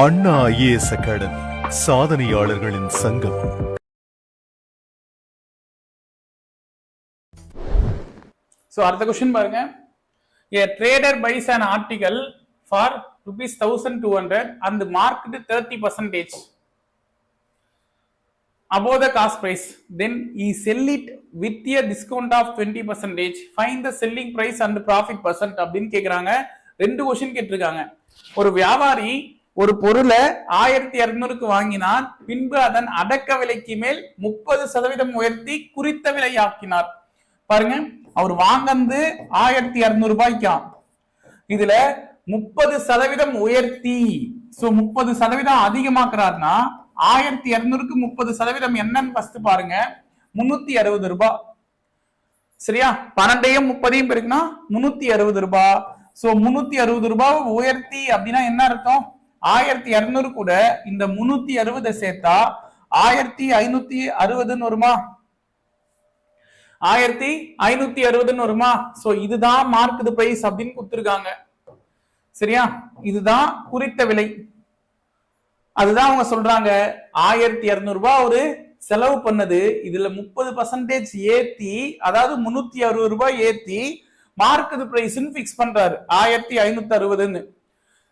அண்ணா IAS academy சாதனையாளர்களின் சங்கம். So அடுத்த question பாருங்க. A trader buys and article for rupees thousand two hundred அந்த market thirty percentage above the cost price then he sell it with a discount of 20 percentage. Find the selling price and profit percent அப்படின்னு கேட்குறாங்க ரெண்டு question கேட்டிருக்காங்க. ஒரு வியாபாரி ஒரு பொருளை ஆயிரத்தி இருநூறுக்கு வாங்கினார். பின்பு அதன் அடக்க விலைக்கு மேல் முப்பது சதவீதம் உயர்த்தி குறித்த விலை ஆக்கினார் பாருங்க அவர் வாங்கந்து ஆயிரத்தி இருநூறு ரூபாய்க்காம். இதுல முப்பது சதவீதம் உயர்த்தி சோ முப்பது சதவீதம் அதிகமாக்குறாருன்னா ஆயிரத்தி இருநூறுக்கு முப்பது சதவீதம் என்னன்னு ஃபர்ஸ்ட் பாருங்க முன்னூத்தி அறுபது ரூபாய் சரியா? பன்னெண்டையும் முப்பதையும் பெருக்குனா முன்னூத்தி அறுபது ரூபாய் சோ முன்னூத்தி அறுபது ரூபாய் உயர்த்தி அப்படின்னா என்ன அர்த்தம்? ஆயிரத்தி இருநூறு கூட இந்த முன்னூத்தி அறுபதை சேர்த்தா ஆயிரத்தி ஐநூத்தி அறுபதுன்னு வருமா? ஆயிரத்தி ஐநூத்தி அறுபதுன்னு வருமா? சோ இதுதான் மார்க்கெட் பிரைஸ் அப்படின்னு கொடுத்துருக்காங்க. சரியா? இதுதான் குறித்த விலை. அதுதான் அவங்க சொல்றாங்க. ஆயிரத்தி இருநூறு ரூபாய் ஒரு செலவு பண்ணது. இதுல முப்பது பர்சன்டேஜ் ஏத்தி அதாவது முன்னூத்தி அறுபது ரூபாய் ஏத்தி மார்க்கெட் பிரைஸ்ன்னு பிக்ஸ் பண்றாரு. ஆயிரத்தி ஐநூத்தி அறுபதுன்னு.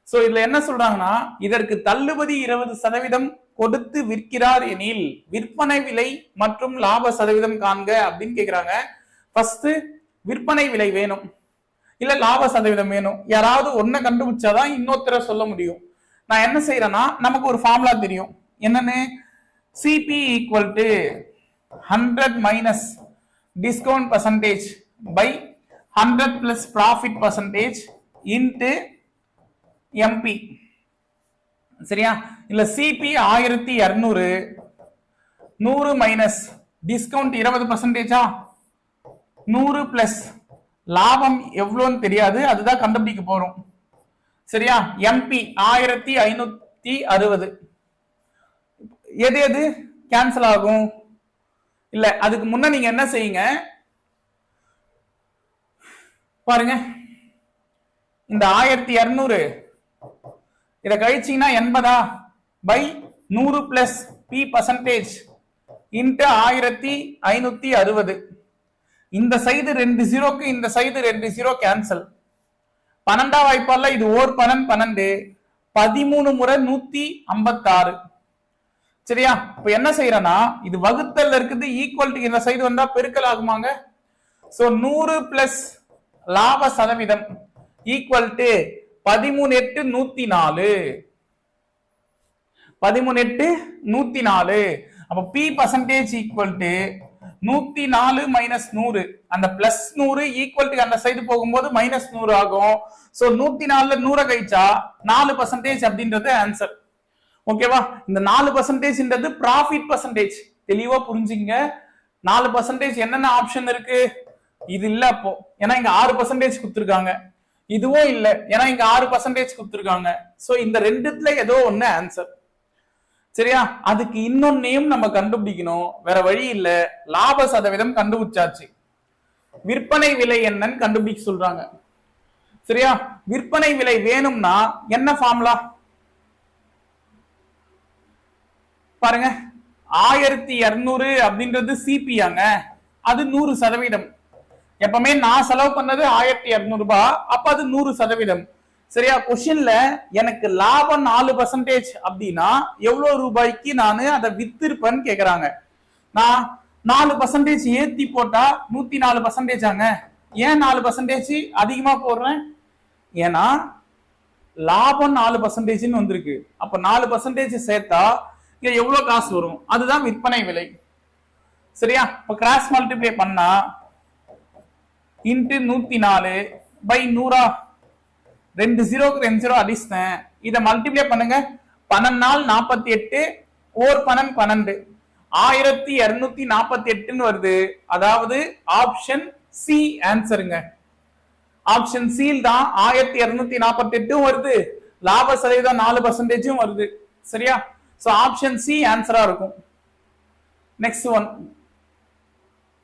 சோ இதுல என்ன சொல்றாங்கன்னா இதற்கு தள்ளுபடி இருபது சதவீதம் கொடுத்து விற்கிறார் எனில் விற்பனை விலை மற்றும் லாப சதவீதம் காண்க அப்படின்னு கேக்குறாங்க. ஃபர்ஸ்ட் விற்பனை விலை வேணும். இல்ல லாப சதவீதம் வேணும். யாராவது ஒன்ன கண்டுபிடிச்சாதான் இன்னொருத்தர சொல்ல முடியும். நான் என்ன செய்யறேன்னா நமக்கு ஒரு ஃபார்முலா தெரியும். என்னன்னு? CP equal to hundred minus discount percentage by hundred plus profit percentage into MP சரியா? இல்ல சிபி ஆயிரத்தி இருநூறு நூறு மைனஸ் டிஸ்கவுண்ட் இருபது பர்சன்டேஜா நூறு பிளஸ் லாபம் எவ்வளோன்னு தெரியாது. அதுதான் கண்டுபிடிக்க போறோம். சரியா? எம்பி ஆயிரத்தி ஐநூத்தி அறுபது. எது எது? கேன்சல் ஆகும். இல்ல அதுக்கு முன்ன நீங்க என்ன செய்யுங்க? பாருங்க. இந்த ஆயிரத்தி இருநூறு இதை கழிச்சீங்கன்னா எண்பதா? பை நூறு பிளஸ் பி பர்சன்டேஜ் இன்ட்டு ஆயிரத்தி ஐநூத்தி அறுபது. இந்த சைடு ரெண்டு ஜீரோக்கு இந்த சைடு ரெண்டு ஜீரோ கேன்சல் பன்னெண்டா வாய்ப்பால இது ஓர் பன்னெண்டு பன்னெண்டு. பதிமூணு முறை நூத்தி ஐம்பத்தாறு. சரியா? இப்ப என்ன செய்யறேன்னா இது வகுத்தல் இருக்குது ஈக்குவல் இந்த சைடு வந்தா பெருக்கல் ஆகுமாங்க? சோ நூறு பிளஸ் லாப சதவீதம் ஈக்குவல் டு பதிமூணு எட்டு நூத்தி நாலு. பதிமூணு எட்டு நூத்தி நாலு. அப்ப பி பர்சன்டேஜ் ஈக்குவல் டு நூத்தி நாலு மைனஸ் நூறு. அந்த பிளஸ் நூறு ஈக்குவல் டு அந்த சைடு போகும்போது மைனஸ் நூறு ஆகும். சோ நூத்தி நாலுல நூறை கழிச்சா நாலு பர்சன்டேஜ் அப்படின்றது ஆன்சர் ஓகேவா இந்த நாலு பர்சன்டேஜ்ன்றது ப்ராஃபிட் பர்சன்டேஜ் தெளிவா புரிஞ்சுங்க. நாலு பர்சன்டேஜ் என்னென்ன ஆப்ஷன் இருக்கு? இது இல்ல அப்போ. ஏன்னா இங்க ஆறு பர்சன்டேஜ் கொடுத்துருக்காங்க. இதுவும் இல்ல. ஏன்னா இங்க ஆறு பர்சன்டேஜ் கொடுத்துருக்காங்க. சோ இந்த ரெண்டுத்துல ஏதோ ஒண்ணு ஆன்சர் சரியா? அதுக்கு இன்னொன்னையும் நம்ம கண்டுபிடிக்கணும். வேற வழி இல்ல. லாப சதவீதம் கண்டுபிடிச்சாச்சு. விற்பனை விலை என்னன்னு கண்டுபிடிக்க சொல்றாங்க. சரியா? விற்பனை விலை வேணும்னா என்ன ஃபார்முலா பாருங்க. ஆயிரத்தி இருநூறு அப்படின்றது சிபியாங்க அது நூறு சதவீதம். எப்பவுமே நான் செலவு பண்ணது ஆயிரத்தி இருநூறு ரூபாய் அப்ப அது நூறு சதவீதம். சரியா? கொஸ்டின்ல எனக்கு லாபம் நாலு பர்சன்டேஜ் அப்படின்னா எவ்வளவு ரூபாய்க்கு நான் அதை வித்திருப்பேன்னு கேக்குறாங்க. நான் நாலு பர்சன்டேஜ் ஏத்தி போட்டா நூத்தி நாலு பர்சன்டேஜ் ஆங்க. ஏன் நாலு பர்சன்டேஜ் அதிகமா போடுறேன்? ஏன்னா லாபம் நாலு பர்சன்டேஜ்னு வந்திருக்கு. அப்ப நாலு பர்சன்டேஜ் சேர்த்தா இங்க எவ்வளவு காசு வரும்? அதுதான் விற்பனை விலை. சரியா? இப்ப கிராஸ் மல்டிப்ளை பண்ணா இன்ட்டு நூத்தி நாலு பை நூறா. ரெண்டு ஜீரோக்கு ரெண்டு ஜீரோ அடிச்சிட்டேன். இதை மல்டிப்ளை பண்ணுங்க. பன்னெண்டு நாள் நாற்பத்தி எட்டு ஓர் பன்னெண்டு பன்னெண்டு. ஆயிரத்தி இருநூத்தி நாற்பத்தி எட்டுன்னு வருது. அதாவது ஆப்ஷன் சி ஆன்சருங்க ஆப்ஷன் சீல் தான் ஆயிரத்தி இருநூத்தி நாற்பத்தி எட்டும் வருது. லாப சதவீதம் நாலு பர்சன்டேஜும் வருது. சரியா? சோ ஆப்ஷன் சி ஆன்சரா இருக்கும். நெக்ஸ்ட் ஒன்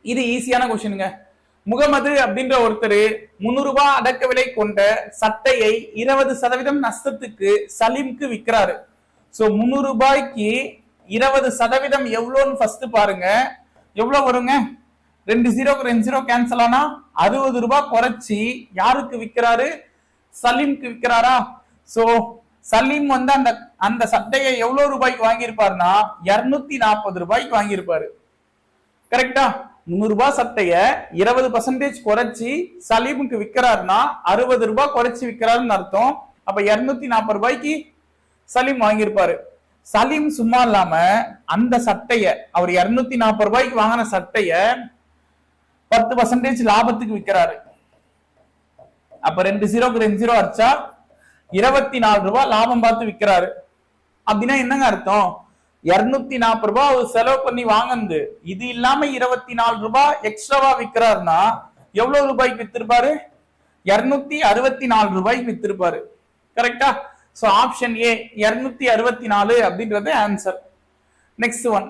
இது ஈஸியான கொஸ்டினுங்க முகமது அப்படின்ற ஒருத்தர் முன்னூறு ரூபாய் அடக்க விலை கொண்ட சட்டையை இருபது சதவீதம் நஷ்டத்துக்கு சலீம்க்கு விற்கிறாரு. ஸோ முந்நூறு ரூபாய்க்கு இருபது சதவீதம் எவ்வளோன்னு ஃபர்ஸ்ட் பாருங்க. எவ்வளோ வருங்க? ரெண்டு ஜீரோக்கு ரெண்டு ஜீரோ கேன்சல் ஆனா அறுபது ரூபாய் குறைச்சி யாருக்கு விற்கிறாரு? சலீம்க்கு விற்கிறாரா? ஸோ சலீம் வந்து அந்த அந்த சட்டையை எவ்வளோ ரூபாய்க்கு வாங்கியிருப்பாருன்னா இரநூத்தி நாற்பது ரூபாய்க்கு வாங்கியிருப்பாரு. கரெக்டா முந்நூறு ரூபாய் சட்டைய இருபது பர்சன்டேஜ் குறைச்சி சலீமுக்கு விக்கிறாருன்னா அறுபது ரூபாய் குறைச்சி விக்கிறாருன்னு அர்த்தம். அப்ப இருநூத்தி நாற்பது ரூபாய்க்கு சலீம் வாங்கியிருப்பாரு. சலீம் சும்மா இல்லாம அந்த சட்டைய அவர் இருநூத்தி நாற்பது ரூபாய்க்கு வாங்கின சட்டைய பத்து பர்சன்டேஜ் லாபத்துக்கு விக்கிறாரு. அப்ப ரெண்டு ஜீரோக்கு ரெண்டு ஜீரோ அடிச்சா இருபத்தி நாலு ரூபாய் லாபம் பார்த்து விக்கிறாரு. அப்படின்னா என்னங்க அர்த்தம்? இருநூத்தி நாற்பது ரூபாய் அவர் செலவு பண்ணி வாங்கினது. இது இல்லாம இருபத்தி நாலு ரூபாய் எக்ஸ்ட்ராவா விற்கிறாருன்னா எவ்வளவு ரூபாய்க்கு வித்திருப்பாரு? இருநூத்தி அறுபத்தி நாலு ரூபாய்க்கு வித்திருப்பாரு. கரெக்டா சோ ஆப்ஷன் ஏ இருநூத்தி அறுபத்தி நாலு அப்படின்றது ஆன்சர் நெக்ஸ்ட் ஒன்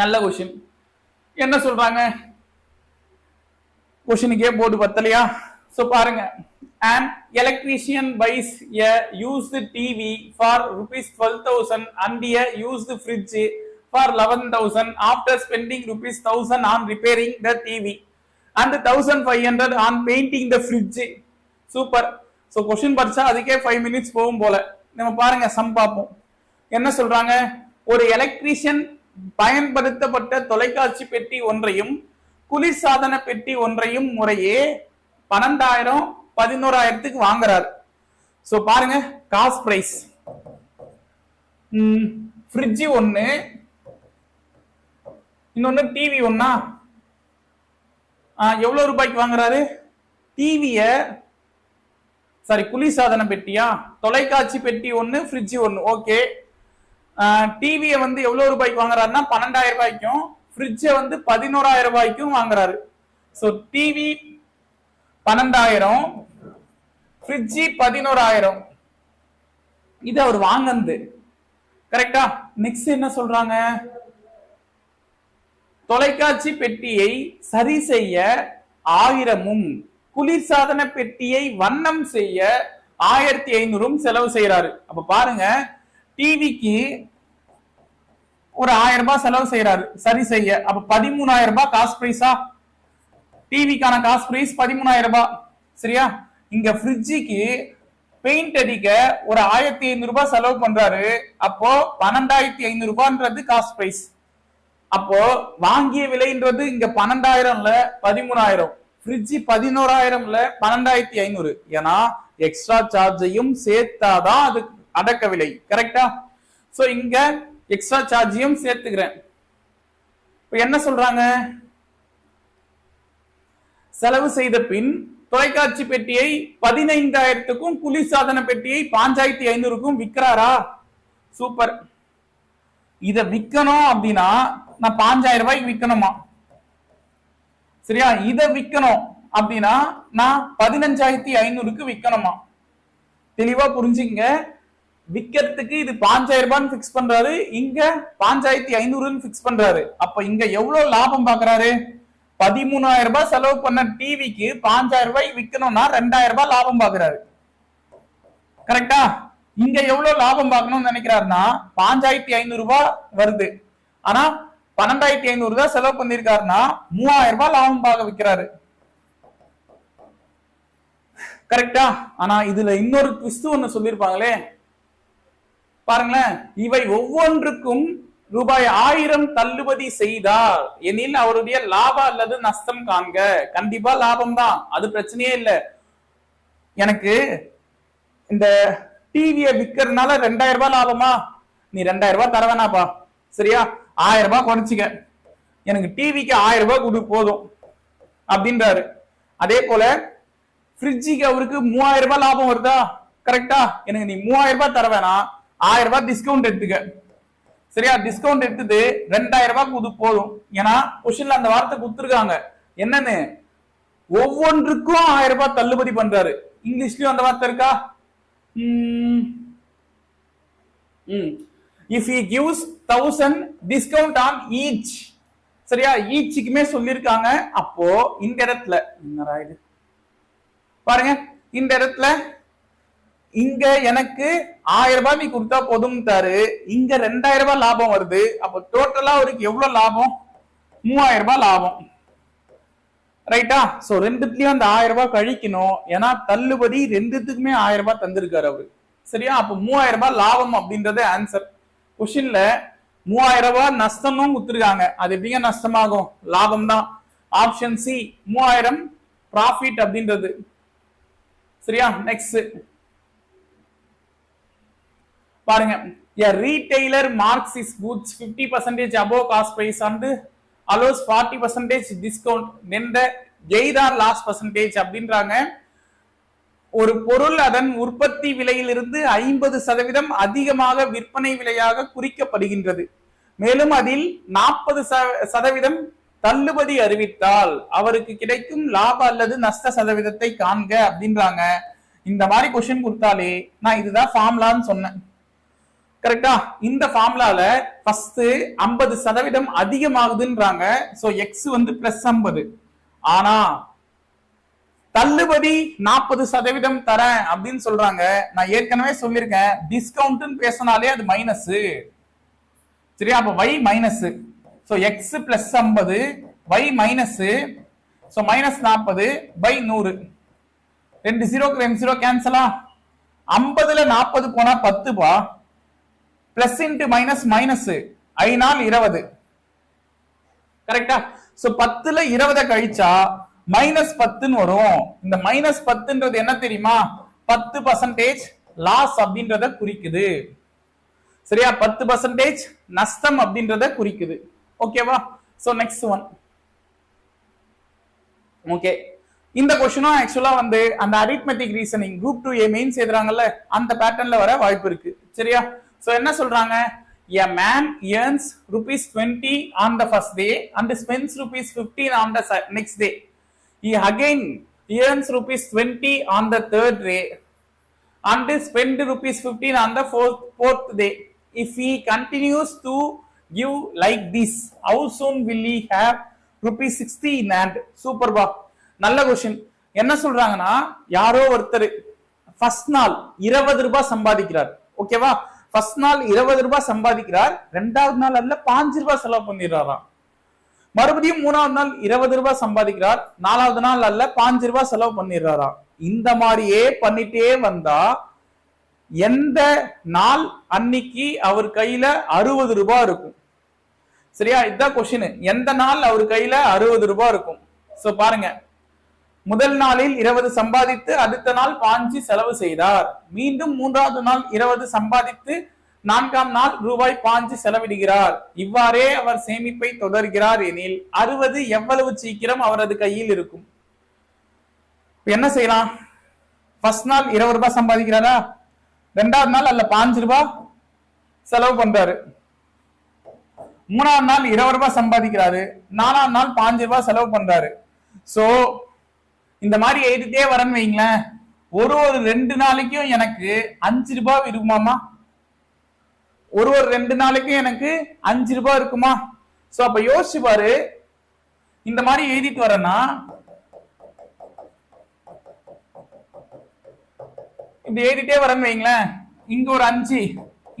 நல்ல கொஷின் என்ன சொல்றாங்க? கொஷினுக்கே போர்டு பத்தலையா? சோ பாருங்க. An electrician buys a used TV for rupees 12000 and a used fridge for 11000 after spending rupees 1000 on repairing the TV and 1500 on painting the fridge. Super so question படிச்சா அதுக்கே five minutes போகும் போல. நம்ம பாருங்க some பார்ப்போம். என்ன சொல்றாங்க? ஒரு எலக்ட்ரீஷியன் பயன்படுத்தப்பட்ட தொலைக்காட்சி பெட்டி ஒன்றையும் குளிர்சாதன பெட்டி ஒன்றையும் முறையே பன்னெண்டாயிரம் பதினோராயிரத்துக்கு வாங்குறாரு. ஸோ பாருங்க காஸ்ட் ப்ரைஸ் ஃப்ரிட்ஜு ஒன்று இன்னொன்று டிவி ஒன்றா எவ்வளோ ரூபாய்க்கு வாங்குறாரு? டிவியை சாரி குளிர்சாதன பெட்டியா? தொலைக்காட்சி பெட்டி ஒன்று ஃப்ரிட்ஜு ஒன்று ஓகே டிவியை வந்து எவ்வளோ ரூபாய்க்கு வாங்குறாருன்னா பன்னெண்டாயிரம் ரூபாய்க்கும் ஃப்ரிட்ஜை வந்து பதினோராயிரம் ரூபாய்க்கும் வாங்குறாரு. ஸோ டிவி பன்னெண்டாயிரம். ஃப்ரிட்ஜி பதினோராயிரம். இது அவர் வாங்கினது. கரெக்டா நெக்ஸ்ட் என்ன சொல்றாங்க? தொலைக்காட்சி பெட்டியை சரி செய்ய ஆயிரமும் குளிர்சாதன பெட்டியை வண்ணம் செய்ய ஆயிரத்தி ஐநூறும் செலவு செய்யறாரு அப்ப பாருங்க டிவிக்கு ஒரு ஆயிரம் ரூபாய் செலவு செய்யறாரு சரி செய்ய. அப்ப பதிமூணாயிரம் ரூபாய் காஸ்ட் பிரைஸா டிவிக்கான காஸ்ட் பிரைஸ் பதிமூணாயிரம் ரூபாய். சரியா? இங்க ஃப்ரிட்ஜுக்கு பெயிண்ட் அடிக்க ஒரு ஆயிரத்தி ஐநூறு ரூபாய் செலவு பண்றாரு. அப்போ பன்னெண்டாயிரத்தி ஐநூறு ரூபான்றது காஸ்ட் பிரைஸ் அப்போ வாங்கிய விலைன்றது இங்க பன்னெண்டாயிரம்ல பதிமூணாயிரம். ஃப்ரிட்ஜ் பதினோராயிரம்ல பன்னெண்டாயிரத்தி ஐநூறு. ஏன்னா எக்ஸ்ட்ரா சார்ஜையும் சேர்த்தாதான் அது அடக்க விலை. கரெக்டா சோ இங்க எக்ஸ்ட்ரா சார்ஜையும் சேர்த்துக்கிறேன். இப்ப என்ன சொல்றாங்க? செலவு செய்த பின் தொலைக்காட்சி பெட்டியை பதினைந்தாயிரத்துக்கும் குளிர்சாதன பெட்டியை பாஞ்சாயிரத்தி ஐநூறுக்கும் விக்கிறாரா சூப்பர். இத விக்கணும் அப்படின்னா நான் பாஞ்சாயிரம் ரூபாய்க்கு விக்கணுமா? சரியா? இத விக்கணும் அப்படின்னா நான் பதினஞ்சாயிரத்தி ஐநூறுக்கு விக்கணுமா? தெளிவா புரிஞ்சுங்க விற்கிறதுக்கு இது பாஞ்சாயிரம் ரூபான்னு பிக்ஸ் பண்றாரு. இங்க பாஞ்சாயிரத்தி ஐநூறுன்னு பிக்ஸ் பண்றாரு. அப்ப இங்க எவ்வளவு லாபம் பாக்குறாரு? பதிமூணாயிரம் ரூபாய் செலவு பண்ண டிவிக்கு பாஞ்சாயிரம் ரூபாய் விற்கணும்னா ரெண்டாயிரம் ரூபாய் லாபம் பாக்குறாரு. கரெக்டா இங்க எவ்வளவு லாபம் பார்க்கணும்னு நினைக்கிறாருன்னா பாஞ்சாயிரத்தி ஐநூறு ரூபாய் வருது. ஆனா பன்னெண்டாயிரத்தி ஐநூறு தான் செலவு பண்ணிருக்காருன்னா மூவாயிரம் ரூபாய் லாபம் பார்க்க விக்கிறாரு. கரெக்டா ஆனா இதுல இன்னொரு கிறிஸ்து ஒண்ணு சொல்லிருப்பாங்களே பாருங்களேன் இவை ஒவ்வொன்றுக்கும் ரூபாய் ஆயிரம் தள்ளுபடி செய்தார் எனில் அவருடைய லாபம் அல்லது நஷ்டம் காண்க. கண்டிப்பா லாபம் தான். அது பிரச்சனையே இல்லை. எனக்கு இந்த டிவியை விற்கிறதுனால ரெண்டாயிரம் ரூபாய் லாபமா? நீ ரெண்டாயிரம் ரூபாய் தர வேணாப்பா. சரியா? ஆயிரம் ரூபாய் குறைச்சிக்க. எனக்கு டிவிக்கு ஆயிரம் ரூபாய் கொடு போதும். அப்படின்றாரு. அதே போல ஃப்ரிட்ஜுக்கு அவருக்கு மூவாயிரம் ரூபாய் லாபம் வருதா? கரெக்டா எனக்கு நீ மூவாயிரம் ரூபாய் தர வேணாம். ஆயிரம் ரூபாய் டிஸ்கவுண்ட் எடுத்துக்க. சரியா? டிஸ்கவுண்ட் எடுத்தது ரெண்டாயிரம் ரூபாய் குது போதும். ஏன்னா கொஸ்டின்ல அந்த வார்த்தை குடுத்துருக்காங்க. என்னன்னு? ஒவ்வொன்றுக்கும் ஆயிரம் ரூபாய் தள்ளுபடி பண்றாரு. இங்கிலீஷ்லயும் அந்த வார்த்தை இருக்கா? If he gives thousand discount on each சரியா? ஈச்சுக்குமே சொல்லியிருக்காங்க. அப்போ இந்த இடத்துல என்னடா இது? பாருங்க. இந்த இடத்துல இங்க எனக்கு ஆயிரம் ரூபாய் நீ கொடுத்தா போதும்ட்டாரு. இங்க ரெண்டாயிரம் ரூபாய் லாபம் வருது. அப்ப டோட்டலா அவருக்கு எவ்வளவு லாபம்? மூவாயிரம் ரூபாய் லாபம். ரைட்டா சோ ரெண்டுத்துலயும் அந்த ஆயிரம் ரூபாய் கழிக்கணும். ஏன்னா தள்ளுபடி ரெண்டுத்துக்குமே ஆயிரம் ரூபாய் தந்திருக்காரு அவரு. சரியா? அப்ப மூவாயிரம் ரூபாய் லாபம் அப்படின்றது ஆன்சர் கொஸ்டின்ல மூவாயிரம் ரூபாய் நஷ்டமும் கொடுத்துருக்காங்க. அது எப்படிங்க நஷ்டமாகும்? லாபம் தான் ஆப்ஷன் சி மூவாயிரம் ப்ராஃபிட் அப்படின்றது. சரியா? நெக்ஸ்ட் பாருங்க. A retailer marks his goods 50 percentage above cost price and allows 40 percentage discount. then the gain or loss percentage அப்படின்றாங்க. ஒரு பொருள் அதன் உற்பத்தி விலையிலிருந்து ஐம்பது சதவீதம் அதிகமாக விற்பனை விலையாக குறிக்கப்படுகின்றது. மேலும் அதில் நாற்பது சதவீதம் தள்ளுபடி அறிவித்தால் அவருக்கு கிடைக்கும் லாப அல்லது நஷ்ட சதவீதத்தை காண்க அப்படின்றாங்க. இந்த மாதிரி கொஸ்டின் கொடுத்தாலே நான் இதுதான் ஃபார்ம்லான்னு சொன்னேன். கரெக்டா இந்த ஃபார்முலால ஃபர்ஸ்ட் ஐம்பது சதவீதம் அதிகமாகுதுன்றாங்க. சோ எக்ஸ் வந்து பிளஸ் ஐம்பது. ஆனா தள்ளுபடி நாற்பது சதவீதம் தரேன் அப்படின்னு சொல்றாங்க. நான் ஏற்கனவே சொல்லியிருக்கேன். டிஸ்கவுண்ட்னு பேசினாலே அது மைனஸ் சரியா? அப்ப Y minus so X plus ஐம்பது வை மைனஸ் சோ மைனஸ் நாற்பது பை நூறு. ரெண்டு ஜீரோக்கு ரெண்டு ஜீரோ கேன்சலா ஐம்பதுல நாற்பது போனா பத்துப்பா பிளஸ் இன்டு மைனஸ் மைனஸ் ஐநாள் இருபது. கரெக்டா சோ பத்துல இருபதை கழிச்சா மைனஸ் பத்துன்னு வரும். இந்த மைனஸ் பத்துன்றது என்ன தெரியுமா? பத்து பர்சன்டேஜ் லாஸ் அப்படின்றத குறிக்குது. சரியா? பத்து பர்சன்டேஜ் நஷ்டம் அப்படின்றத குறிக்குது. ஓகேவா சோ நெக்ஸ்ட் ஒன் ஓகே இந்த கொஸ்டினும் ஆக்சுவலா வந்து அந்த arithmetic reasoning group two A mains எழுதுறாங்கல்ல அந்த பேட்டர்ன்ல வர வாய்ப்பு இருக்கு. சரியா? ஸோ என்ன சொல்றாங்க a man earns rupees twenty on the first day and spends rupees fifteen on the next day he again earns rupees twenty on the third day and spend rupees fifteen on the fourth fourth day if he continues to give like this how soon will he have rupees sixty in hand super பா நல்ல question என்ன சொல்றாங்கன்னா யாரோ ஒருத்தர் first நாள் இருபது ரூபாய் சம்பாதிக்கிறார் ஓகேவா ஃபர்ஸ்ட் நாள் இருபது ரூபாய் சம்பாதிக்கிறார் ரெண்டாவது நாள் அல்ல பாஞ்சு ரூபாய் செலவு பண்ணிடுறாராம். மறுபடியும் மூணாவது நாள் இருபது ரூபாய் சம்பாதிக்கிறார் நாலாவது நாள் அல்ல பாஞ்சு ரூபாய் செலவு பண்ணிடுறாராம். இந்த மாதிரியே பண்ணிட்டே வந்தா எந்த நாள் அன்னைக்கு அவர் கையில அறுபது ரூபாய் இருக்கும்? சரியா? இதுதான் கொஸ்டின் எந்த நாள் அவர் கையில அறுபது ரூபாய் இருக்கும்? சோ பாருங்க. முதல் நாளில் இருபது சம்பாதித்து அடுத்த நாள் பாஞ்சு செலவு செய்தார். மீண்டும் மூன்றாவது நாள் இருபது சம்பாதித்து நான்காம் நாள் ரூபாய் பாஞ்சு செலவிடுகிறார். இவ்வாறே அவர் சேமிப்பை தொடர்கிறார் எனில் அறுபது எவ்வளவு சீக்கிரம் அவரது கையில் இருக்கும்? என்ன செய்யலாம்? ஃபர்ஸ்ட் நாள் இருபது ரூபாய் சம்பாதிக்கிறாரா? ரெண்டாவது நாள் அல்ல பாஞ்சு ரூபாய் செலவு பண்றாரு. மூணாவது நாள் இருபது ரூபாய் சம்பாதிக்கிறாரு. நாலாம் நாள் பாஞ்சு ரூபாய் செலவு பண்றாரு. சோ இந்த மாதிரி எழுதிட்டே வரேன்னு வைங்களேன். ஒரு ஒரு ரெண்டு நாளைக்கும் எனக்கு அஞ்சு ரூபாய் இருக்குமாமா ஒரு ஒரு ரெண்டு நாளைக்கும் எனக்கு அஞ்சு ரூபாய் இருக்குமா? சோ அப்ப யோசிச்சு பாரு. இந்த மாதிரி எழுதிட்டு வரேன்னா இப்படி எழுதிட்டே வரேன்னு வைங்களேன். இங்க ஒரு அஞ்சு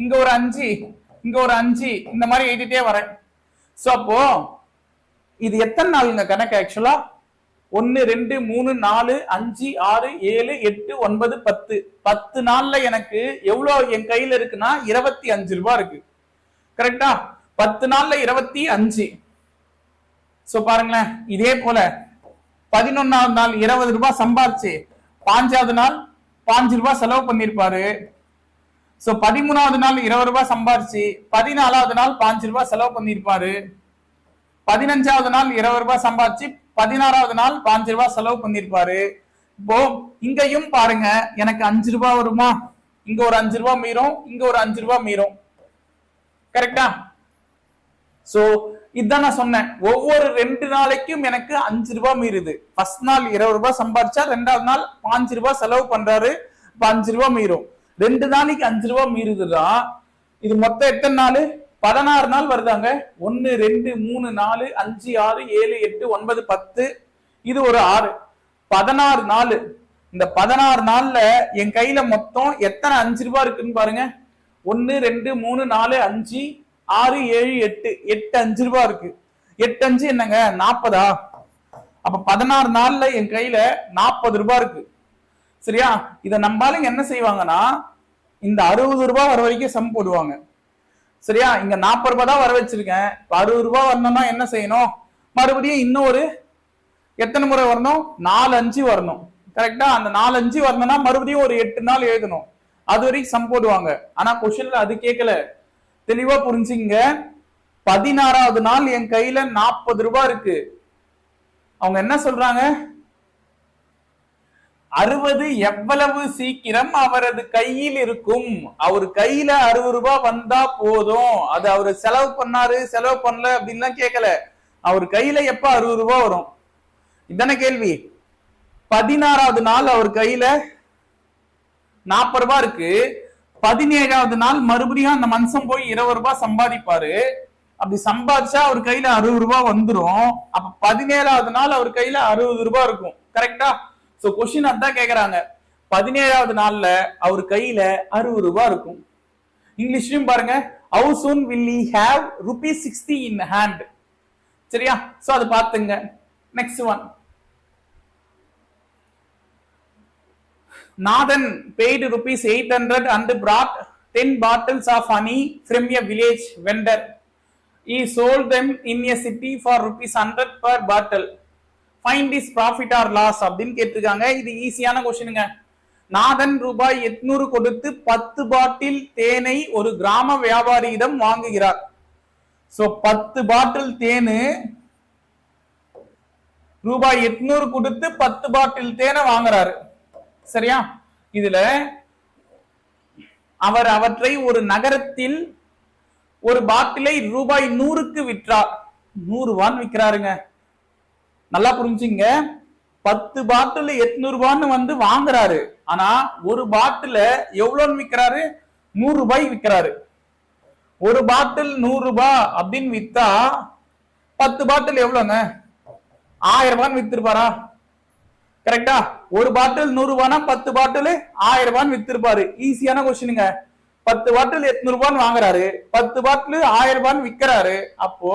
இங்க ஒரு அஞ்சு இங்க ஒரு அஞ்சு இந்த மாதிரி எழுதிட்டே வரேன். சோ அப்போ இது எத்தனை நாளுங்க கணக்கு ஆக்சுவலா ஒன்னு ரெண்டு மூணு நாலு அஞ்சு ஆறு ஏழு எட்டு ஒன்பது பத்து. பத்து நாள்ல எனக்கு எவ்வளவு என் கையில இருக்குன்னா இருபத்தி அஞ்சு ரூபாய் இருக்கு. கரெக்டா பத்து நாள்ல இருபத்தி அஞ்சு. சோ பாருங்களேன். இதே போல பதினொன்னாவது நாள் இருபது ரூபாய் சம்பாரிச்சு பாஞ்சாவது நாள் பாஞ்சு ரூபாய் செலவு பண்ணிருப்பாரு. சோ பதிமூணாவது நாள் இருபது ரூபாய் சம்பாரிச்சு பதினாலாவது நாள் பாஞ்சு ரூபாய் செலவு பண்ணிருப்பாரு. பதினஞ்சாவது நாள் இருபது ரூபாய் சம்பாரிச்சு பதினாறாவது நாள் பாஞ்சு ரூபாய் செலவு பண்ணிருப்பாரு. இப்போ இங்கேயும் பாருங்க எனக்கு அஞ்சு ரூபாய் வருமா? இங்க ஒரு அஞ்சு ரூபாய் மீறும் இங்க ஒரு அஞ்சு ரூபாய் மீறும். கரெக்டா சோ இதுதான் நான் சொன்னேன். ஒவ்வொரு ரெண்டு நாளைக்கும் எனக்கு அஞ்சு ரூபாய் மீறுது. ஃபர்ஸ்ட் நாள் இருபது ரூபாய் சம்பாதிச்சா ரெண்டாவது நாள் பாஞ்சு ரூபாய் செலவு பண்றாரு இப்ப அஞ்சு ரூபாய் மீறும். ரெண்டு நாளைக்கு அஞ்சு ரூபாய் மீறுதுதான் இது மொத்தம் எத்தனை நாள்? பதினாறு நாள் வருதாங்க? ஒன்னு ரெண்டு மூணு நாலு அஞ்சு ஆறு ஏழு எட்டு ஒன்பது பத்து. இது ஒரு ஆறு. பதினாறு நாள். இந்த பதினாறு நாள்ல என் கையில மொத்தம் எத்தனை அஞ்சு ரூபாய் இருக்குன்னு பாருங்க. ஒன்னு ரெண்டு மூணு நாலு அஞ்சு ஆறு ஏழு எட்டு. எட்டு அஞ்சு ரூபாய் இருக்கு. எட்டு அஞ்சு என்னங்க? நாற்பதா அப்ப பதினாறு நாள்ல என் கையில நாற்பது ரூபாய் இருக்கு. சரியா? இதை நம்பாலும் என்ன செய்வாங்கன்னா இந்த அறுபது ரூபாய் வர வரைக்கும் சம் போடுவாங்க. சரியா? இங்க நாற்பது ரூபாய் தான் வர வச்சிருக்கேன் அறுபது ரூபாய் வரணும்னா என்ன செய்யணும்? மறுபடியும் இன்னொரு எத்தனை முறை வரணும்? நாலு அஞ்சு வரணும் கரெக்டா அந்த நாலு அஞ்சு வரணும்னா மறுபடியும் ஒரு எட்டு நாள் எழுதணும். அது வரைக்கும் சம் போடுவாங்க. ஆனா கொஸ்டின்ல அது கேட்கல. தெளிவா புரிஞ்சுங்க பதினாறாவது நாள் என் கையில நாற்பது ரூபாய் இருக்கு. அவங்க என்ன சொல்றாங்க? அறுபது எவ்வளவு சீக்கிரம் அவரது கையில் இருக்கும்? அவர் கையில அறுபது ரூபாய் வந்தா போதும். அது அவரு செலவு பண்ணாரு செலவு பண்ணல அப்படின்லாம் கேட்கல அவர் கையில எப்ப அறுபது ரூபாய் வரும்? இதான கேள்வி. பதினாறாவது நாள் அவர் கையில நாற்பது ரூபாய் இருக்கு. பதினேழாவது நாள் மறுபடியும் அந்த மனுஷன் போய் இருபது ரூபாய் சம்பாதிப்பாரு. அப்படி சம்பாதிச்சா அவர் கையில அறுபது ரூபாய் வந்துரும். அப்ப பதினேழாவது நாள் அவர் கையில அறுபது ரூபாய் இருக்கும். கரெக்டா சோ கொஸ்டின் அதான் கேக்குறாங்க பதினேழாவது நாள்ல அவர் கையில அறுபது ரூபாய் இருக்கும் இங்கிலீஷ்லயும் பாருங்க how soon will he have rupee sixty in hand சரியா சோ அது பாத்துங்க next one Nathan paid rupees eight hundred and bought ten bottles of honey from a village vendor he sold them in a city for rupees hundred per bottle find is profit or loss அப்படின்னு கேட்டிருக்காங்க. இது ஈஸியான கொஸ்டினுங்க நாதன் ரூபாய் எட்நூறு கொடுத்து பத்து பாட்டில் தேனை ஒரு கிராம வியாபாரியிடம் வாங்குகிறார். சோ பத்து பாட்டில் தேனு ரூபாய் எட்நூறு கொடுத்து பத்து பாட்டில் தேனை வாங்குறாரு. சரியா? இதுல அவர் அவற்றை ஒரு நகரத்தில் ஒரு பாட்டிலை ரூபாய் நூறுக்கு விற்றார். நூறு ரூபான்னு விற்கிறாருங்க. நல்லா புரிஞ்சுங்க. பத்து பாட்டில் எட்நூறு ரூபான்னு வந்து வாங்குறாரு. ஆனா ஒரு பாட்டில எவ்வளோன்னு விற்கிறாரு நூறு ரூபாய் விற்கிறாரு ஒரு பாட்டில் நூறு ரூபாய் அப்படின்னு வித்தா பத்து பாட்டில் எவ்வளோங்க? ஆயிரம் ரூபான்னு வித்திருப்பாரா கரெக்டா ஒரு பாட்டில் நூறு ரூபானா பத்து பாட்டில் ஆயிரம் ரூபான்னு வித்திருப்பாரு ஈஸியான கொஸ்டினுங்க பத்து பாட்டில் எட்நூறு ரூபான்னு வாங்குறாரு. பத்து பாட்டில் ஆயிரம் ரூபான்னு விற்கிறாரு அப்போ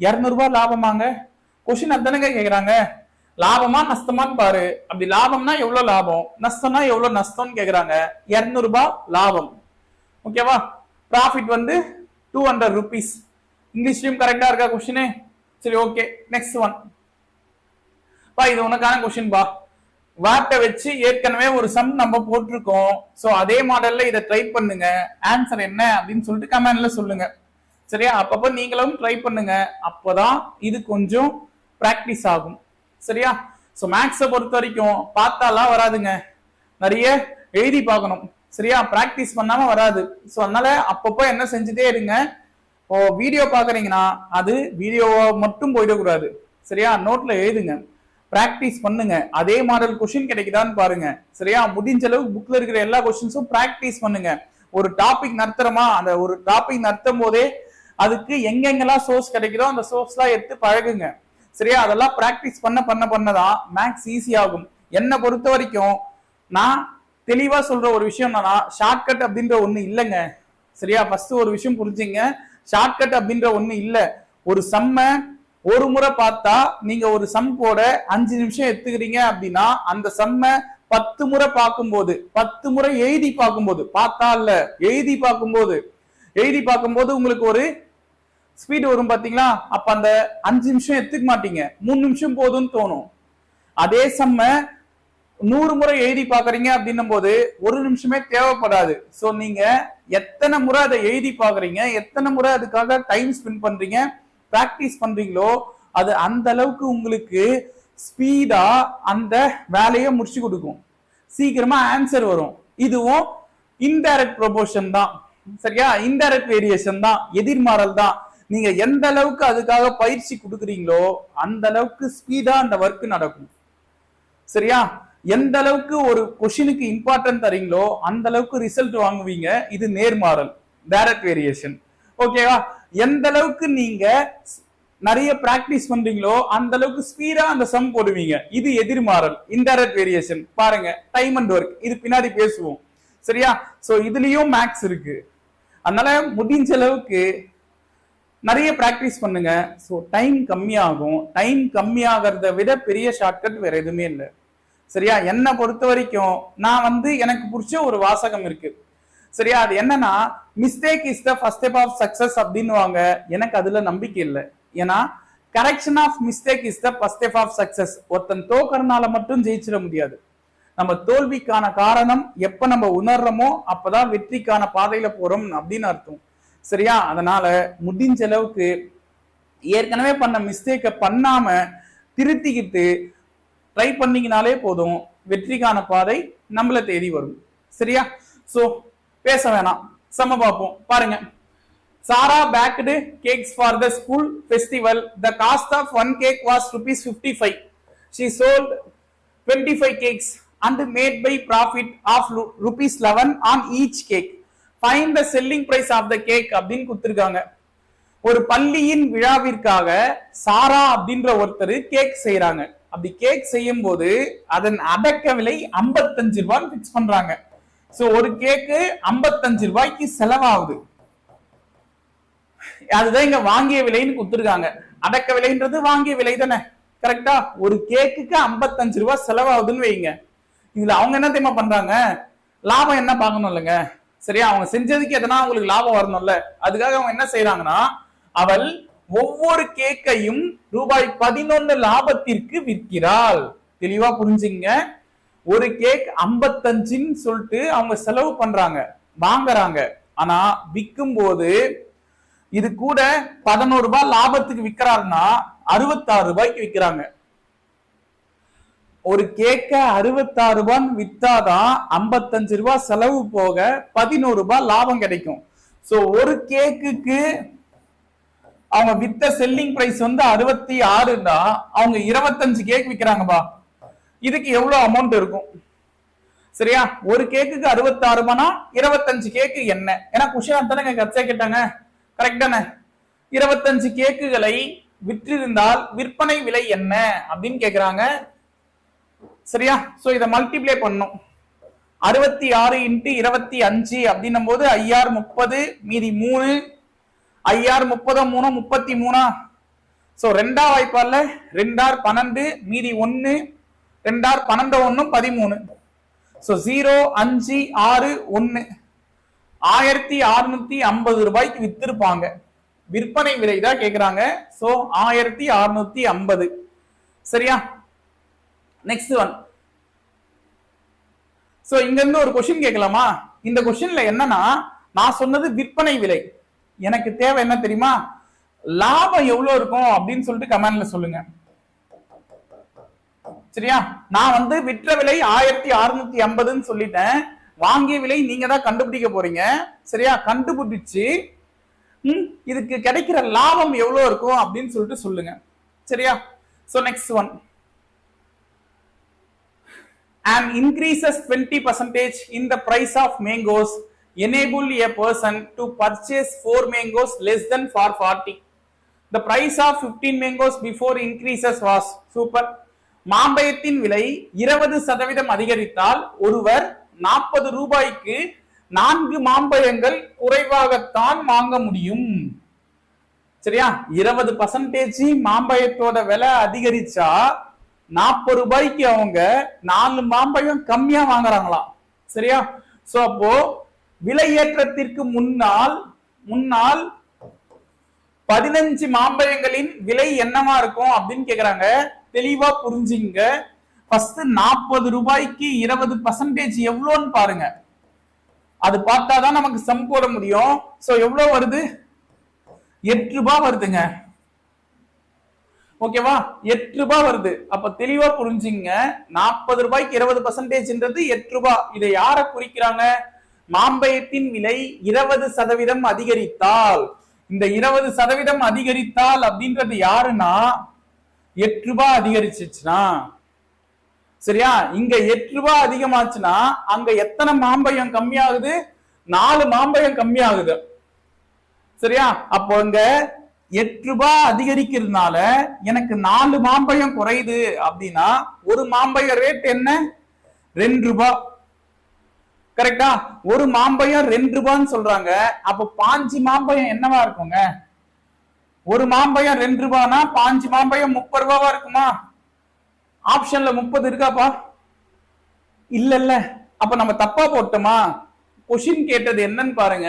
இரநூறுபா லாபமாங்க? கொஸ்டின் அதானங்க கேக்குறாங்க. லாபமா நஷ்டமான்னு பாரு. அப்படி லாபம்னா எவ்வளவு லாபம்? நஷ்டம்னா எவ்வளவு நஷ்டம்னு கேக்குறாங்க. இருநூறு ரூபாய் லாபம். ஓகேவா ப்ராஃபிட் வந்து டூ ஹண்ட்ரட் ருபீஸ் இங்கிலீஷ்லயும் கரெக்டா இருக்கா கொஸ்டின் சரி ஓகே நெக்ஸ்ட் ஒன் பா இது உனக்கான கொஸ்டின் பா. வார்த்தை வச்சு ஏற்கனவே ஒரு சம் நம்ம போட்டிருக்கோம். ஸோ அதே மாடல்ல இதை ட்ரை பண்ணுங்க. ஆன்சர் என்ன அப்படின்னு சொல்லிட்டு கமெண்ட்ல சொல்லுங்க. சரியா? அப்பப்போ நீங்களும் ட்ரை பண்ணுங்க. அப்போதான் இது கொஞ்சம் ப்ராக்டிஸ் ஆகும். சரியா? ஸோ மேக்ஸை பொறுத்த வரைக்கும் பார்த்தாலாம் வராதுங்க. நிறைய எழுதி பார்க்கணும். சரியா? ப்ராக்டிஸ் பண்ணாம வராது. ஸோ அதனால அப்பப்போ என்ன செஞ்சுட்டே இருங்க. ஓ வீடியோ பார்க்குறீங்கன்னா அது வீடியோவை மட்டும் போயிடக்கூடாது. சரியா? நோட்ல எழுதுங்க. ப்ராக்டிஸ் பண்ணுங்க. அதே மாடல் கொஷின் கிடைக்குதான்னு பாருங்க. சரியா? முடிஞ்ச அளவுக்கு புக்ல இருக்கிற எல்லா கொஷின்ஸும் ப்ராக்டிஸ் பண்ணுங்க. ஒரு டாபிக் நடத்துறோமா? அந்த ஒரு டாபிக் நடத்தும் போதே அதுக்கு எங்கெங்கெல்லாம் சோர்ஸ் கிடைக்குதோ அந்த சோர்ஸ்லாம் எடுத்து பழகுங்க. சரியா? அதெல்லாம் ப்ராக்டிஸ் பண்ண பண்ண பண்ணதான் மேக்ஸ் ஈஸி ஆகும். என்னை பொறுத்த வரைக்கும் நான் தெளிவாக சொல்ற ஒரு விஷயம் என்னன்னா ஷார்ட்கட் அப்படின்ற ஒன்று இல்லைங்க. சரியா? ஃபர்ஸ்ட் ஒரு விஷயம் புரிஞ்சுங்க. ஷார்ட்கட் அப்படின்ற ஒன்று இல்லை. ஒரு செம்ம ஒரு முறை பார்த்தா நீங்க ஒரு சம் போட அஞ்சு நிமிஷம் எடுத்துக்கிறீங்க அப்படின்னா அந்த செம்ம பத்து முறை பார்க்கும்போது பத்து முறை எழுதி பார்க்கும்போது பார்த்தா இல்ல எழுதி பார்க்கும்போது எழுதி பார்க்கும்போது உங்களுக்கு ஒரு ஸ்பீடு வரும் பாத்தீங்களா? அப்ப அந்த அஞ்சு நிமிஷம் எடுத்துக்க மாட்டீங்க. மூணு நிமிஷம் போதும்னு தோணும். அதே செம்ம நூறு முறை எழுதி பாக்குறீங்க அப்படின்னும் போது ஒரு நிமிஷமே தேவைப்படாது. சோ நீங்க எத்தனை முறை அதை எழுதி பாக்குறீங்க? எத்தனை முறை அதுக்காக டைம் ஸ்பெண்ட் பண்றீங்க? பிராக்டிஸ் பண்றீங்களோ அது அந்த அளவுக்கு உங்களுக்கு ஸ்பீடா அந்த வேலையை முடிச்சு கொடுக்கும். சீக்கிரமா ஆன்சர் வரும். இதுவும் இன்டைரக்ட் ப்ரொபோஷன் தான். சரியா? இன்டைரக்ட் வேரியேஷன் தான். எதிர்மாறல் தான். நீங்க எந்த அளவுக்கு அதுக்காக பயிற்சி கொடுக்குறீங்களோ அந்த அளவுக்கு ஸ்பீடா அந்த ஒர்க் நடக்கும். சரியா? எந்த அளவுக்கு ஒரு கொஷினுக்கு இம்பார்ட்டன்ட் தரீங்களோ அந்த அளவுக்கு ரிசல்ட் வாங்குவீங்க. இது நேர்மாறல் டைரக்ட் வேரியேஷன் ஓகேவா எந்த அளவுக்கு நீங்க நிறைய பிராக்டிஸ் பண்றீங்களோ அந்த அளவுக்கு ஸ்பீடா அந்த சம் போடுவீங்க. இது எதிர்மாறல் இன்டைரக்ட் வேரியேஷன் பாருங்க டைம் அண்ட் ஒர்க் இது பின்னாடி பேசுவோம். சரியா? சோ இதுலயும் மேக்ஸ் இருக்கு. அதனால முடிஞ்ச அளவுக்கு நிறைய ப்ராக்டிஸ் பண்ணுங்க. ஸோ டைம் கம்மியாகும். டைம் கம்மியாகிறத விட பெரிய ஷார்ட்கட் வேற எதுவுமே இல்லை. சரியா? என்னை பொறுத்த வரைக்கும் நான் வந்து எனக்கு பிடிச்ச ஒரு வாசகம் இருக்கு. சரியா? அது என்னன்னா mistake is the first step of success அப்படின்னுவாங்க எனக்கு அதுல நம்பிக்கை இல்லை. ஏன்னா correction of mistake is the first step of success ஒருத்தன் தோக்கறனால மட்டும் ஜெயிச்சிட முடியாது. நம்ம தோல்விக்கான காரணம் எப்ப நம்ம உணர்றோமோ அப்பதான் வெற்றிக்கான பாதையில போறோம் அப்படின்னு அர்த்தம். சரியா? அதனால முடிஞ்ச அளவுக்கு ஏற்கனவே பண்ண மிஸ்டேக்கை பண்ணாம திருத்திக்கிட்டு ட்ரை பண்ணிங்கனாலே போதும். வெற்றிக்கான பாதை நம்மளை தேடி வரும். சரியா? ஸோ பேச வேணாம். செம்ம பார்ப்போம். பாருங்க. Sara baked cakes for the school festival the cost of one cake was rupees fifty five she sold twenty five cakes and made by profit of rupees eleven on each cake find the selling price of the cake அப்படின்னு கொடுத்துருக்காங்க. ஒரு பள்ளியின் விழாவிற்காக சாரா அப்படின்ற ஒருத்தர் cake செய்யறாங்க அப்படி cake செய்யும் போது அதன் அடக்க விலை ஐம்பத்தஞ்சு ரூபான்னு பிக்ஸ் பண்றாங்க. சோ ஒரு கேக்கு 55 ரூபாய்க்கு செலவாகுது. அதுதான் இங்க வாங்கிய விலைன்னு கொடுத்துருக்காங்க. அடக்க விலைன்றது வாங்கிய விலை தானே. கரெக்டா ஒரு கேக்குக்கு 55 ரூபாய் செலவாகுதுன்னு வைங்க. இதுல அவங்க என்ன தெரியுமா பண்றாங்க? லாபம் என்ன பார்க்கணும் இல்லைங்க? சரியா? அவங்க செஞ்சதுக்கு எதனா அவங்களுக்கு லாபம் வரணும்ல. அதுக்காக அவங்க என்ன செய்யறாங்கன்னா அவள் ஒவ்வொரு கேக்கையும் ரூபாய் பதினொன்னு லாபத்திற்கு விற்கிறாள். தெளிவா புரிஞ்சுங்க. ஒரு கேக் 55ன்னு சொல்லிட்டு அவங்க செலவு பண்றாங்க வாங்குறாங்க. ஆனா விற்கும் போது இது கூட பதினோரு ரூபாய் லாபத்துக்கு விற்கிறாருன்னா அறுபத்தாறு ரூபாய்க்கு விற்கிறாங்க. ஒரு கேக்க அறுபத்தாறு ரூபான்னு வித்தாதான் ஐம்பத்தஞ்சு ரூபாய் செலவு போக பதினோரு ரூபாய் லாபம் கிடைக்கும். சோ ஒரு கேக்குக்கு அவங்க வித்த செல்லிங் பிரைஸ் வந்து அறுபத்தி ஆறுன்னா அவங்க இருபத்தஞ்சு கேக் விற்கிறாங்கப்பா இதுக்கு எவ்வளவு அமௌண்ட் இருக்கும்? சரியா? ஒரு கேக்குக்கு அறுபத்தாறு ரூபானா இருபத்தஞ்சு கேக்கு என்ன? ஏன்னா குஷன் தானே கச்சா கேட்டாங்க. கரெக்ட் தானே? இருபத்தஞ்சு கேக்குகளை விற்றிருந்தால் விற்பனை விலை என்ன? அப்படின்னு கேக்குறாங்க. சரியா? சோ இதை மல்டிப்ளை பண்ணும். அறுபத்தி ஆறு இன்ட்டு இருபத்தி அஞ்சு அப்படின்னும் போது ஐஆர் முப்பது மீதி மூணு. ஐஆர் முப்பதோ மூணு முப்பத்தி மூணா? சோ ரெண்டா வாய்ப்பால ரெண்டார் பன்னெண்டு மீதி ஒன்னு. ரெண்டார் பன்னெண்டு ஒன்று பதிமூணு. சோ ஜீரோ அஞ்சு ஆறு ஒன்னு. ஆயிரத்தி அறுநூத்தி ஐம்பது ரூபாய்க்கு வித்திருப்பாங்க. விற்பனை விலை தான் கேக்குறாங்க. சோ ஆயிரத்தி அறுநூத்தி ஐம்பது. சரியா? நெக்ஸ்ட் ஒன் சோ இங்க இருந்து ஒரு கொஸ்டின் கேட்கலாமா? இந்த கொஸ்டின்ல என்னன்னா நான் சொன்னது விற்பனை விலை. எனக்கு தேவை என்ன தெரியுமா? லாபம் எவ்வளவு இருக்கும் அப்படின்னு சொல்லிட்டு கமெண்ட்ல சொல்லுங்க. சரியா? நான் வந்து விற்ற விலை ஆயிரத்தி அறுநூத்தி ஐம்பதுன்னு சொல்லிட்டேன். வாங்கிய விலை நீங்க தான் கண்டுபிடிக்க போறீங்க. சரியா? கண்டுபிடிச்சு இதுக்கு கிடைக்கிற லாபம் எவ்வளவு இருக்கும் அப்படின்னு சொல்லிட்டு சொல்லுங்க. சரியா? So next one and increases 20 percentage in the price of mangoes enable a person to purchase 4 mangoes less than for 40 the price of 15 mangoes before increases was super மாம்பயத்தின் விலை இருபது சதவீதம் அதிகரித்தால் ஒருவர் நாற்பது ரூபாய்க்கு நான்கு மாம்பழங்கள் குறைவாகத்தான் வாங்க முடியும் சரியா இருபது பர்சன்டேஜ் மாம்பழத்தோட விலை அதிகரிச்சா நாற்பது ரூபாய்க்கு அவங்க நாலு மாம்பழம் கம்மியா வாங்குறாங்களாம். சரியா? சோ அப்போ விலை ஏற்றத்திற்கு முன்னால் முன்னால் பதினஞ்சு மாம்பழங்களின் விலை என்னவா இருக்கும் அப்படின்னு கேக்குறாங்க. தெளிவா புரிஞ்சுங்க ஃபர்ஸ்ட் நாற்பது ரூபாய்க்கு இருபது பர்சன்டேஜ் எவ்வளோன்னு பாருங்க. அது பார்த்தாதான் நமக்கு சம் போட முடியும். சோ எவ்வளவு வருது? எட்டு ரூபாய் வருதுங்க. ஓகேவா? எட்டு ரூபாய் வருது. அப்ப தெளிவா புரிஞ்சுங்க. நாற்பது ரூபாய்க்கு இருபது பர்சன்டேஜ்ன்றது எட்டு ரூபாய் இதை யார குறிக்கிறாங்க? மாம்பயத்தின் விலை இருபது சதவீதம் அதிகரித்தால். இந்த இருபது சதவீதம் அதிகரித்தால் அப்படின்றது யாருன்னா? எட்டு ரூபாய் அதிகரிச்சிச்சுன்னா. சரியா? இங்க எட்டு ரூபாய் அதிகமாச்சுன்னா அங்க எத்தனை மாம்பழம் கம்மியாகுது? நாலு மாம்பழம் கம்மியாகுது. சரியா? அப்போ இங்க எட்டு ரூபாய் அதிகரிக்கிறதுனால எனக்கு நாலு மாம்பழம் குறையுது அப்படின்னா ஒரு மாம்பழ ரேட் என்ன? ரெண்டு ரூபாய். கரெக்டா ஒரு மாம்பழம் ரெண்டு ரூபான்னு சொல்றாங்க. அப்ப பாஞ்சு மாம்பழம் என்னவா இருக்குங்க? ஒரு மாம்பழம் ரெண்டு ரூபானா பாஞ்சு மாம்பழம் முப்பது ரூபாவா இருக்குமா? ஆப்ஷன்ல முப்பது இருக்காப்பா? இல்ல இல்ல அப்ப நம்ம தப்பா போட்டோமா? கொஷின் கேட்டது என்னன்னு பாருங்க.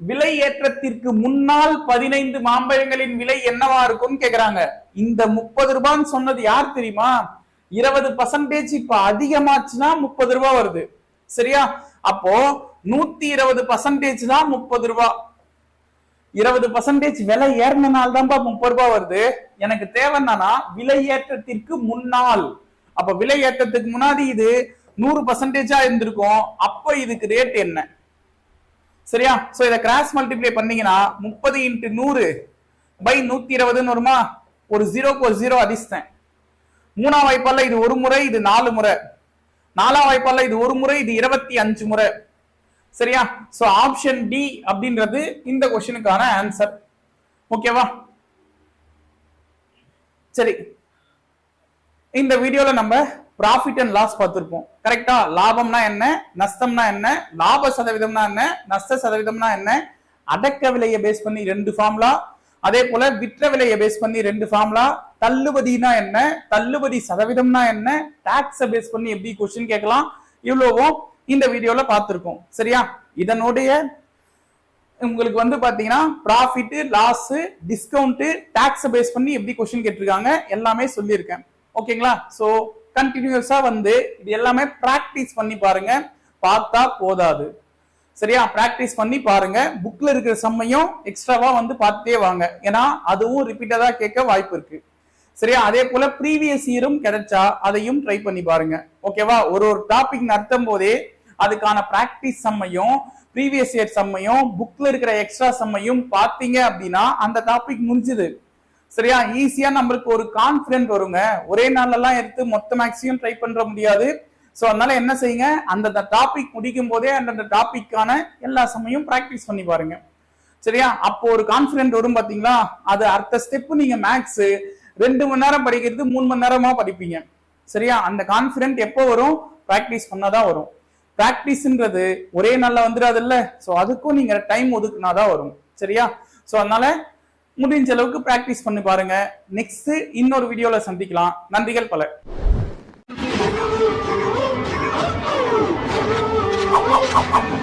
விலை ஏற்றத்திற்கு முன்னால் பதினைந்து மாம்பழங்களின் விலை என்னவா இருக்கும்னு கேக்குறாங்க. இந்த முப்பது ரூபான்னு சொன்னது யார் தெரியுமா? இருபது பர்சன்டேஜ் இப்ப அதிகமாச்சுன்னா முப்பது ரூபாய் வருது. சரியா? அப்போ நூத்தி இருபது பர்சன்டேஜ் தான் முப்பது ரூபாய் இருபது பர்சன்டேஜ் விலை ஏறினால தான்ப்பா முப்பது ரூபாய் வருது. எனக்கு தேவை என்னன்னா விலை ஏற்றத்திற்கு முன்னால். அப்ப விலை ஏற்றத்துக்கு முன்னாடி இது நூறு பர்சன்டேஜா இருந்திருக்கும். அப்ப இதுக்கு ரேட் என்ன? சரியா? சோ இதை கிராஸ் மல்டிப்ளை பண்ணீங்கன்னா முப்பது இன்ட்டு நூறு பை நூத்தி இருபதுன்னு வருமா? ஒரு ஜீரோக்கு ஒரு ஜீரோ அதிர்ஷ்டேன் மூணாம் வாய்ப்பால இது ஒரு முறை இது நாலு முறை. நாலாம் வாய்ப்பால இது ஒரு முறை இது இருபத்தி அஞ்சு முறை. சரியா? சோ ஆப்ஷன் டி அப்படின்றது இந்த கொஸ்டினுக்கான ஆன்சர் ஓகேவா சரி. இந்த வீடியோல நம்ம ப்ராஃபிட் அண்ட் லாஸ் பார்த்துருப்போம். கரெக்டா லாபம்னா என்ன? நஷ்டம்னா என்ன? லாப சதவீதம்னா என்ன? நஷ்ட சதவீதம்னா என்ன? அடக்க விலையை பேஸ் பண்ணி ரெண்டு ஃபார்முலா அதே போல விற்ற விலையை பேஸ் பண்ணி ரெண்டு ஃபார்முலா தள்ளுபடினா என்ன? தள்ளுபடி சதவீதம்னா என்ன? டாக்ஸ பேஸ் பண்ணி எப்படி கொஸ்டின் கேட்கலாம்? இவ்வளவும் இந்த வீடியோல பார்த்துருக்கோம் சரியா? இதனுடைய உங்களுக்கு வந்து பாத்தீங்கன்னா profit loss discount tax base பண்ணி எப்படி கொஸ்டின் கேட்டிருக்காங்க? எல்லாமே சொல்லியிருக்கேன். ஓகேங்களா சோ கண்டினியூஸா வந்து இது எல்லாமே பிராக்டிஸ் பண்ணி பாருங்க. பார்த்தா போதாது. சரியா? பிராக்டிஸ் பண்ணி பாருங்க. புக்ல இருக்கிற செம்மையும் எக்ஸ்ட்ராவா வந்து பார்த்துட்டே வாங்க. ஏன்னா அதுவும் ரிப்பீட்டடா கேட்க வாய்ப்பு இருக்கு. சரியா? அதே போல ப்ரீவியஸ் இயரும் கிடைச்சா அதையும் ட்ரை பண்ணி பாருங்க. ஓகேவா ஒரு ஒரு டாபிக் நடத்தும் போதே அதுக்கான பிராக்டிஸ் செம்மையும் ப்ரீவியஸ் இயர் செம்மையும் புக்ல இருக்கிற எக்ஸ்ட்ரா செம்மையும் பார்த்தீங்க அப்படின்னா அந்த டாபிக் முடிஞ்சுது. சரியா? ஈஸியா நம்மளுக்கு ஒரு கான்பிடன்ட் வருங்க. ஒரே நாள்ல எல்லாம் எடுத்து மொத்த மேக்ஸையும் ட்ரை பண்ற முடியாது. சோ அதனால என்ன செய்யுங்க? அந்தந்த டாபிக் முடிக்கும் போதே அந்தந்த டாபிக்கான எல்லா சமயம் ப்ராக்டிஸ் பண்ணி பாருங்க. சரியா? அப்போ ஒரு கான்பிடன்ட் வரும் பாத்தீங்களா? அது அடுத்த ஸ்டெப் நீங்க மேக்ஸ் ரெண்டு மணி நேரம் படிக்கிறது மூணு மணி நேரமா படிப்பீங்க. சரியா? அந்த கான்பிடன்ட் எப்போ வரும்? ப்ராக்டிஸ் பண்ணாதான் வரும். ப்ராக்டிஸ்ன்றது ஒரே நாள்ல வந்துடாது இல்ல சோ அதுக்கும் நீங்க டைம் ஒதுக்குனாதான் வரும். சரியா? சோ அதனால முடிஞ்ச அளவுக்கு பிராக்டிஸ் பண்ணி பாருங்க. நெக்ஸ்ட் இன்னொரு வீடியோல சந்திக்கலாம். நன்றிகள் பல.